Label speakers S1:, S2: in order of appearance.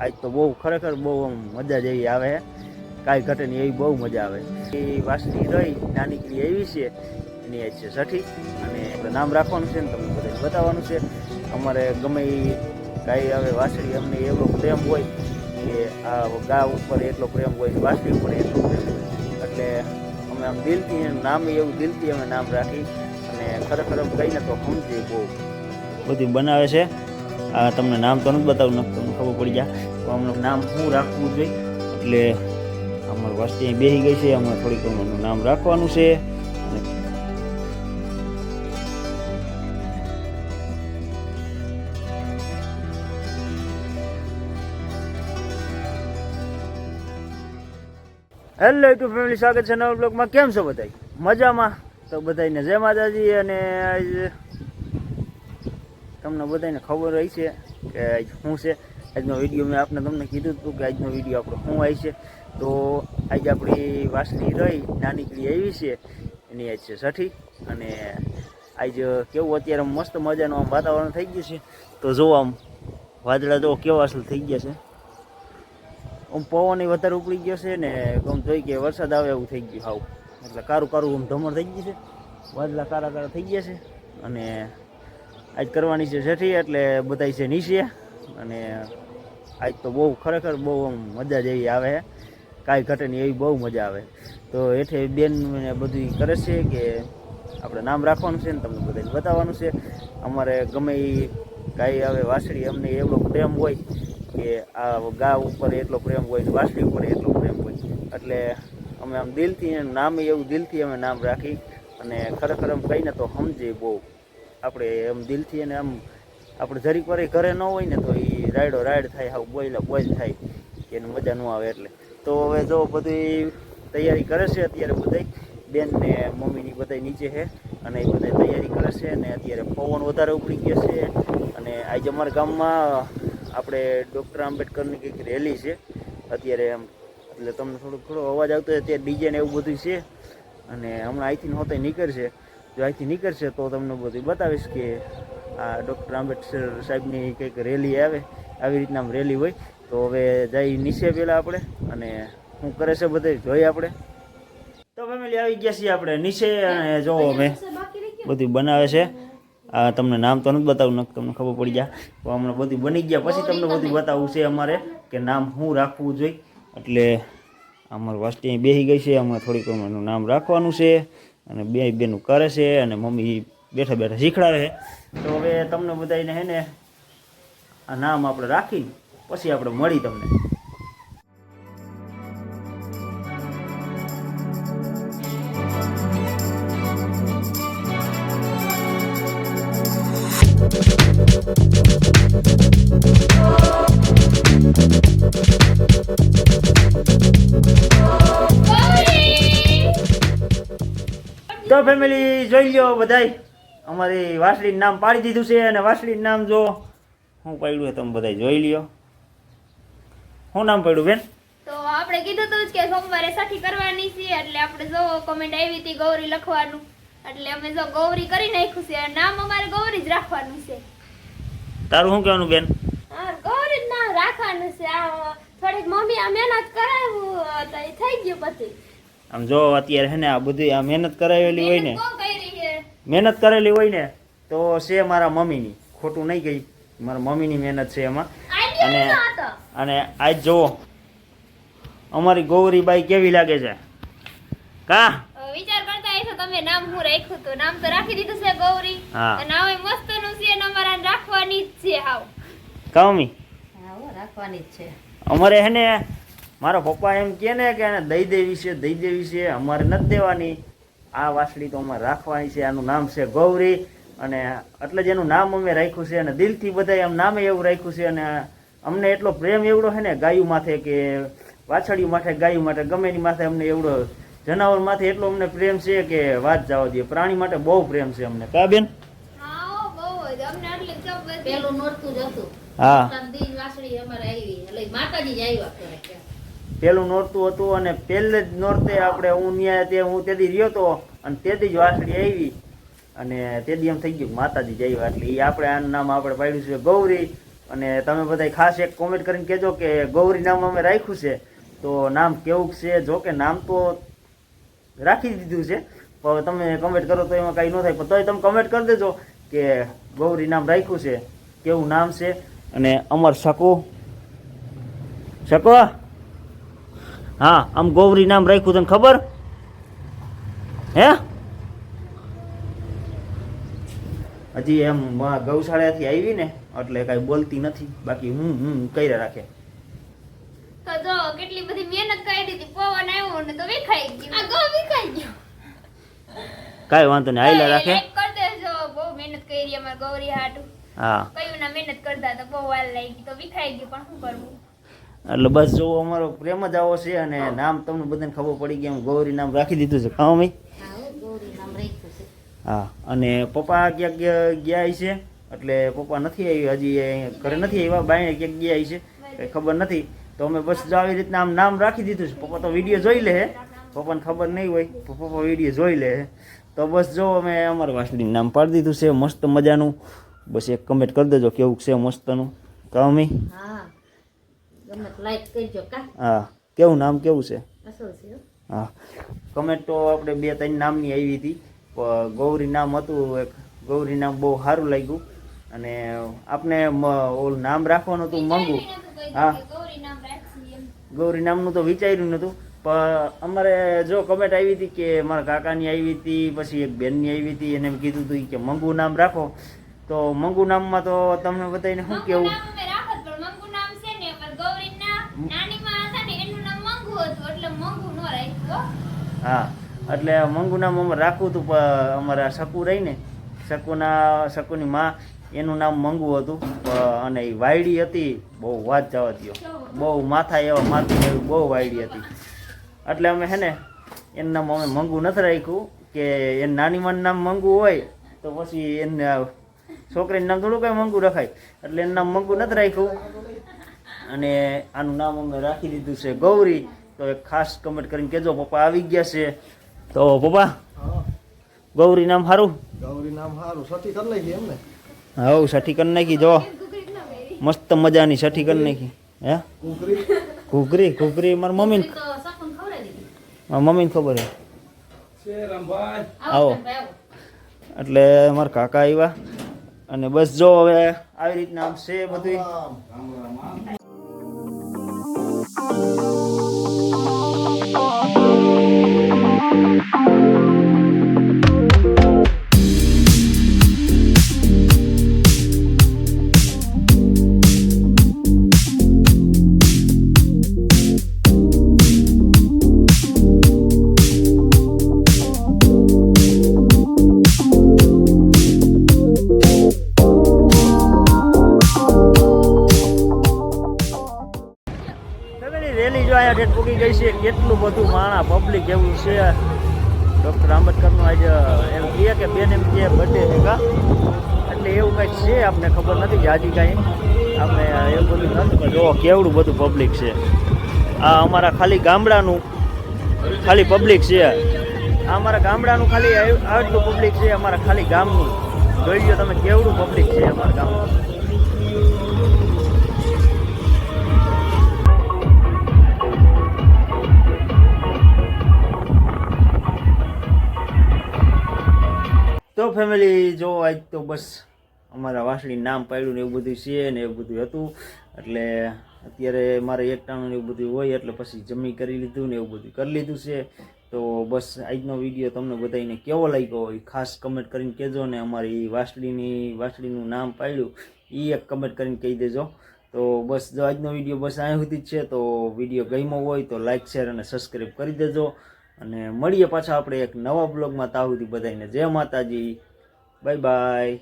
S1: આજ તો બહુ ખરેખર બહુ આમ મજા જેવી આવે. કાંઈ ઘટે નહીં, એવી બહુ મજા આવે. એ વાસની રહી નાનીકડી એવી છે, એની આજ છે છઠ્ઠી અને આપણે નામ રાખવાનું છે ને તમને બધા બતાવવાનું છે. અમારે ગમે એ ગાય આવે, વાસળી, અમને એવો પ્રેમ હોય કે આ ગા ઉપર એટલો પ્રેમ હોય વાસળી ઉપર એટલો પ્રેમ હોય. એટલે અમે આમ દિલથી નામ, એવું દિલથી અમે નામ રાખી અને ખરેખર એમ કહીને તો સમજીએ બહુ. બધી બનાવે છે. તમને નામ તો નથી બતાવું નથી તમને ખબર પડી જાય. તો અમને નામ શું રાખવું જોઈએ? એટલે અમારી વસ્તી અહીં બેસી ગઈ છે, અમારે થોડીક અમારું નામ રાખવાનું છે. હેલો યુટ્યુબ ફેમિલી સ્વાગત છે નવા બ્લોગમાં. કેમ છો બધાય? મજામાં? તો બધાને જય માતાજી અને તમને બધાને ખબર હોય છે કે શું છે? આજનો વીડિયો મેં આપને તમને કીધું હતું કે આજનો વીડિયો આપણો શું આવી છે? તો આજે આપણી વાસની રહી નાનીકડી આવી છે. એની આજ છે છઠ્ઠી અને આજ કેવું અત્યારે મસ્ત મજાનું આમ વાતાવરણ થઈ ગયું છે. તો જો આમ વાદળા જો કેવા અસલ થઈ ગયા છે. આમ પવન વધારે ઉપડી ગયો છે ને આમ જોઈ કે વરસાદ આવે એવું થઈ ગયું હાવ. એટલે કારું કારું આમ ધમણ થઈ ગયું છે. વાદળા કારા કારા થઈ ગયા છે. અને આજ કરવાની છે છઠ્ઠી એટલે બધાય છે નીચે. અને આજ તો બહુ ખરેખર બહુ આમ મજા જેવી આવે. કાંઈ ઘટે એવી બહુ મજા આવે. તો હેઠે બેન બધું કરે છે કે આપણે નામ રાખવાનું છે ને તમને બધાને બતાવવાનું છે. અમારે ગમે એ કાંઈ હવે વાસળી, અમને એવડો પ્રેમ હોય કે આ ગા ઉપર એટલો પ્રેમ હોય વાસળી ઉપર એટલો પ્રેમ હોય. એટલે અમે આમ દિલથી નામ એવું દિલથી અમે નામ રાખી અને ખરેખર આમ કહીને તો સમજીએ બહુ. આપણે એમ દિલથી એને આમ આપણે જરીક વાર ઘરે ન હોય ને તો એ રાયડો રાયડ થાય, હાવ બોઈલા, બોઈલ થાય એની મજા ન આવે એટલે. તો હવે જો બધી તૈયારી કરે છે અત્યારે બધાય, બેન ને મમ્મીની બધાય નીચે છે, અને એ બધા તૈયારી કરે છે, અને અત્યારે પવન વધારે ઉપડી ગયો છે, અને આજે અમારા ગામમાં આપણે ડૉક્ટર આંબેડકરની કંઈક રેલી છે. અત્યારે એમ એટલે તમને થોડો થોડો અવાજ આવતો હોય, અત્યારે ડીજે ને એવું બધું છે, અને હમણાં અહીંથી હોતે નીકળશે. જો અહીંથી નીકળશે તો તમને બધું બતાવીશ કે આ ડૉક્ટર આંબેડકર સાહેબની કંઈક રેલી આવે, આવી રીતના રેલી હોય. તો હવે જઈ નીચે પહેલાં આપણે અને શું કરે છે બધે જોઈએ આપણે. તો ફેમિલી આવી ગયા છીએ આપણે નીચે અને જોવો અમે બધું બનાવે છે. આ તમને નામ તો નથી બતાવું તમને ખબર પડી જાય. તો હમણાં બધું બની ગયા. પછી તમને બધું બતાવવું છે અમારે કે નામ શું રાખવું જોઈએ. એટલે અમારી વસ્તી અહીં બેસી ગઈ છે. અમારે થોડીક અમારું નામ રાખવાનું છે. અને બે બેનું કરે છે અને મમ્મી બેઠા બેઠા શીખડાવે છે. તો હવે તમને બધાને હે ને આ નામ આપણે રાખી પછી આપણે મળી તમને. તો ફેમિલી જોઈ લો બધાય. અમારી વાસળીનું નામ પાડી દીધું છે અને વાસળીનું નામ જો હું પાડ્યું છે તમે બધાય જોઈ લ્યો. શું નામ પાડ્યું બેન?
S2: તો આપણે કીધું હતું કે સોમવારે સાથી કરવાની છે એટલે આપણે જો કોમેન્ટ આવી હતી ગૌરી લખવાનું. એટલે અમે જો ગૌરી કરી નાખ્યું છે નામ અમારે ગૌરી જ રાખવાનું છે.
S1: તારું શું કહેવાનું બેન?
S2: હા ગૌરી જ નામ રાખવાનું છે. આ થોડીક મમ્મી આ મહેનત કરાવ્યું થઈ ગયું પછી.
S1: આમ જો અત્યારે હે ને આ બધી આ મહેનત કરાવેલી હોય ને
S2: મહેનત બહુ કરી છે?
S1: મહેનત કરેલી હોય ને તો છે મારા મમ્મીની. ખોટું નહીં ગઈ મારા મમ્મીની મહેનત છે એમાં. અને અને આજ જુઓ અમારી ગૌરીબાઈ કેવી લાગે છે? કા?
S2: વિચાર કરતા હશો તમે નામ હું રાખ્યું તો નામ તો રાખી દીધું છે ગૌરી.
S1: હા.
S2: અને હવે મસ્તનું છે અને અમારે રાખવાની જ છે હાવ.
S1: કામી હા
S3: રાખવાની જ છે.
S1: અમારે હે ને મારા પપ્પા એમ કહે ને કે એને દઈ દેવી છે દઈ દેવી છે અમારે નથી દેવાની. આ વાસળી તો અમારે રાખવાની છે આનું નામ છે ગૌરી. અને એટલે જ એનું નામ અમે રાખ્યું છે અને દિલથી બધા એમ નામે એવું રાખ્યું છે અને અમને એટલો પ્રેમ એવડો છે ને ગાયું માથે કે વાછડિયું માથે ગાયું માટે ગમે એની માથે અમને એવડો જનાવર માથે એટલો અમને પ્રેમ છે કે વાત જવા દે પ્રાણી માટે બહુ પ્રેમ છે અમને. કા બેન?
S2: હા હો, બહુ જ. અમને આટલી જ ખબર છે.
S3: પેલું નોરતું જ હતું.
S1: હા.
S3: દી વાસળી અમારે આવી. એટલે માતાજી જ આવ્યા
S1: પેલું નોરતું હતું અને પહેલે જ નોરતે આપણે હું ન્યાય તે હું તેથી રહ્યો તો અને તેથી જ વાસળી આવી. અને તેથી એમ થઈ ગયું માતાજી જ આવ્યા એ આપણે આનું નામ આપણે પાડ્યું છે ગૌરી. અને તમે બધા ખાસ એક કોમેન્ટ કરીને કહેજો કે ગૌરી નામ અમે રાખ્યું છે. તો નામ કેવું છે? જો કે નામ તો રાખી દીધું છે. પણ તમે કમેન્ટ કરો તો એમાં કાંઈ ન થાય. પણ તોય તમે કમેન્ટ કરી દેજો કે ગૌરી નામ રાખ્યું છે. કેવું નામ છે? અને અમર શકો? શકો? હા આમ ગૌરી નામ રાખ્યું તને ખબર? હે? હજી એમ ગૌશાળાથી આવી ને એટલે કાંઈ બોલતી નથી. બાકી હું હું કર્યા રાખે.
S2: તો કેટલી બધી મહેનત કરી હતી પવન આવ્યો ને તો વિખાઈ ગયું. આ ગો વિખાઈ ગયો.
S1: કાઈ વાંધો નહીં આયલા રાખે.
S2: દેજો બહુ મહેનત કરી અમાર ગૌરી હાટુ.
S1: હા.
S2: કયું ના મહેનત કરતા તો બહુ વાર લાગી તો વિખાઈ ગયું પણ શું કરવું?
S1: એટલે બસ જો અમારો પ્રેમ જ આવો છે અને નામ તમને બધાને ખબર પડી ગઈ એમ ગૌરી નામ રાખી દીધું છે.
S3: હા છે.
S1: હા અને પપ્પા ક્યાંક ગયા છે? એટલે પપ્પા નથી આવી હજી ઘરે નથી આવ્યા બાયણે ક્યાંક ગયા છે? કંઈ ખબર નથી. તો અમે બસ જો આવી રીતના આમ નામ રાખી દીધું છે. પપ્પા તો વીડિયો જોઈ લે પપ્પાને ખબર નહીં હોય પપ્પા વીડિયો જોઈ લે તો બસ જો અમે અમારા વાસળીનું નામ પાડી દીધું છે મસ્ત મજાનું. બસ એક કમેન્ટ કરી દેજો કેવું છે મસ્તનું. કામી
S3: હા ગમે લાઈક કરજો કા
S1: હા. કેવું નામ કેવું છે?
S3: હો.
S1: કમેન્ટ તો આપણે બે ત્રણ નામની આવી હતી. ગૌરી નામ હતું એક. ગૌરી નામ બહુ સારું લાગ્યું. અને આપને ઓલું નામ રાખવાનું હતું મંગુ. હા.
S2: ગૌરી
S1: નામનું તો વિચાર્યું નહોતું પણ અમારે જો કમેન્ટ આવી હતી કે મારા કાકાની આવી હતી પછી એક બેનની આવી હતી એને કીધું હતું કે મંગુ નામ રાખો. તો મંગુ નામમાં તો તમને બધાને શું કેવું
S2: નામ અમે રાખત પણ મંગુ નામ છે ને અમાર ગૌરી ના એટલે મંગુ નો હા,
S1: એટલે મંગુ નામ અમે રાખવું હતું અમારા શકુ રહી ને શકુના, શકુની માં, એનું નામ મંગુ હતું અને એ વાયડી હતી, બહુ વાત જવા દો બહુ માથા એવા મારતી એવી બહુ વાયડી હતી. એટલે અમે હે ને, એનું નામ અમે મંગુ નથી રાખ્યું, કે એ નાની માનું નામ મંગુ હોય, તો પછી એને છોકરીનું નામ થોડું કાંઈ મંગુ રખાય. એટલે એનું નામ મંગુ નથી રાખ્યું. અને આનું નામ અમે રાખી દીધું છે ગૌરી. તો એક ખાસ કમેન્ટ કરીને કહેજો પપ્પા આવી ગયા છે. તો પપ્પા ગૌરી નામ સારું?
S4: ગૌરી નામ સારું. સઠી કરી નાખી એમને?
S1: હવ સઠી કરી નાખી જો. મસ્ત મજાની સઠી કરી નાખી. હે?
S4: કુકરી?
S1: ઘૂઘરી ઘૂઘરી મારા મમ્મીને મમ્મીને ખબર છે
S4: શેરામભાઈ
S1: આવો.
S3: આવો. ભાઈ, આવો.
S1: એટલે મારા કાકા આવ્યા અને બસ જો હવે આવી રીતના આમ છે બધું રેલી જો અહીંયા પૂકી ગઈ છે. કેટલું બધું માણા પબ્લિક એવું છે. ડૉક્ટર આંબેડકરનું આજે એમ કહે કે બેન એમ કે બર્થડે છે કા? એટલે એવું કંઈક છે આપણને ખબર નથી જાજી કાંઈ? આપણે એવું બધું નથી? જો કેવડું બધું પબ્લિક છે? આ અમારા ખાલી ગામડાનું ખાલી પબ્લિક છે. આ અમારા ગામડાનું ખાલી આટલું પબ્લિક છે અમારા ખાલી ગામનું. જોઈ લો તમે કેવડું પબ્લિક છે અમારા ગામનું? તો ફેમિલી જો આજ તો બસ અમારા વાસળી નામ પાડ્યું ને એવું બધું છે ને એવું બધું હતું. એટલે અત્યારે મારે એકટાણું ને એવું બધું હોય, એટલે પછી જમી કરી લીધું ને એવું બધું કરી લીધું છે. તો બસ આજનો વીડિયો તમને બધાને કેવો લાગ્યો હોય, ખાસ કમેન્ટ કરીને કહેજો ને અમારી વાસળીની, વાસળીનું નામ પાડ્યું એ એક કમેન્ટ કરીને કહી દેજો. તો બસ જો આજનો વીડિયો બસ અહીં સુધી જ છે, તો વીડિયો ગમ્યો હોય તો લાઇક શેર અને સબસ્ક્રાઈબ કરી દેજો. અને મળીએ પાછા આપણે એક નવા બ્લોગમાં સુધી બધાને જય માતાજી. Bye bye